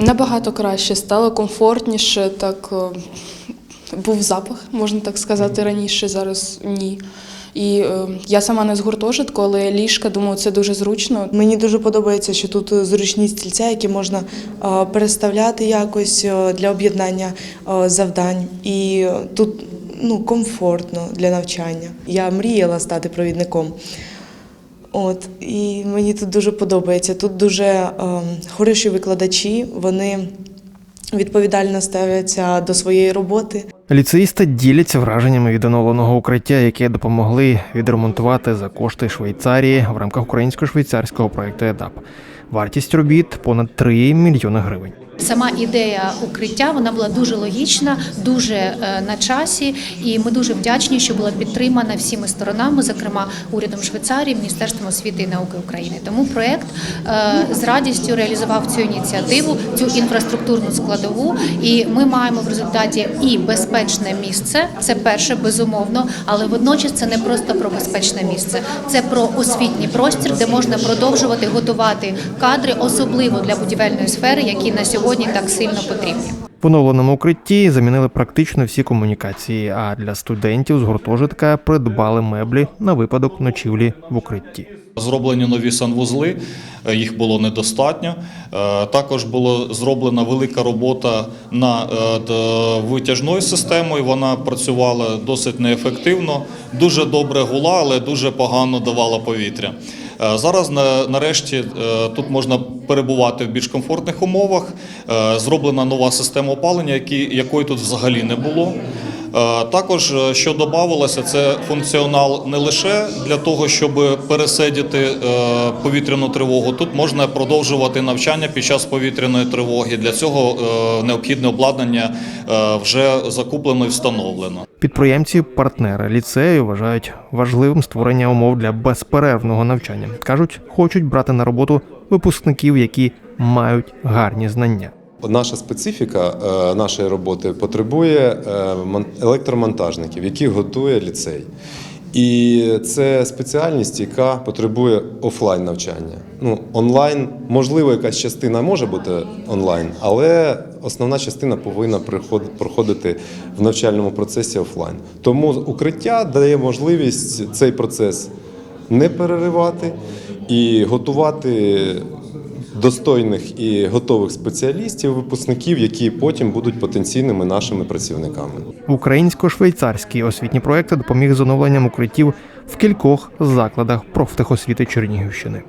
Набагато краще, стало комфортніше, так е, був запах, можна так сказати, раніше, зараз ні. І е, я сама не з гуртожитку, але ліжка, думаю, це дуже зручно. Мені дуже подобається, що тут е, зручні стільця, які можна е, переставляти якось е, для об'єднання е, завдань. І тут ну, комфортно для навчання. Я мріяла стати провідником. От, і мені тут дуже подобається. Тут дуже е, хороші викладачі, вони відповідально ставляться до своєї роботи. Ліцеїсти діляться враженнями від оновленого укриття, яке допомогли відремонтувати за кошти Швейцарії в рамках українсько-швейцарського проекту ЕДАП. Вартість робіт понад 3 мільйони гривень. Сама ідея укриття вона була дуже логічна, дуже е, на часі, і ми дуже вдячні, що була підтримана всіми сторонами, зокрема урядом Швейцарії, Міністерством освіти і науки України. Тому проект е, з радістю реалізував цю ініціативу, цю інфраструктурну складову. І ми маємо в результаті і безпечне місце. Це перше безумовно, але водночас це не просто про безпечне місце, це про освітній простір, де можна продовжувати готувати кадри, особливо для будівельної сфери, які на сьогодні так сильно потрібні. В оновленому укритті замінили практично всі комунікації, а для студентів з гуртожитка придбали меблі на випадок ночівлі в укритті. Зроблені нові санвузли, е, їх було недостатньо. Е, Також була зроблена велика робота на е, витяжною системою. Вона працювала досить неефективно, дуже добре гула, але дуже погано давала повітря. Е, Зараз на- нарешті е, тут можна перебувати в більш комфортних умовах. Е, Зроблена нова система опалення, якої тут взагалі не було. Е, Також, е, що додавалося, це функціонал не лише для того, щоб пересидіти е, повітряну тривогу. Тут можна продовжувати навчання під час повітряної тривоги. Для цього необхідне обладнання вже закуплено і встановлено. Підприємці, партнери ліцею вважають важливим створення умов для безперервного навчання. кажуть, хочуть брати на роботу випускників, які мають гарні знання. Наша специфіка е, нашої роботи потребує е, електромонтажників, які готує ліцей. І це спеціальність, яка потребує офлайн навчання. Ну, онлайн, можливо, якась частина може бути онлайн, але основна частина повинна проходити в навчальному процесі офлайн. Тому укриття дає можливість цей процес не переривати і готувати достойних і готових спеціалістів, випускників, які потім будуть потенційними нашими працівниками. Українсько-швейцарський освітній проект допоміг з оновленням укриттів в кількох закладах профтехосвіти Чернігівщини.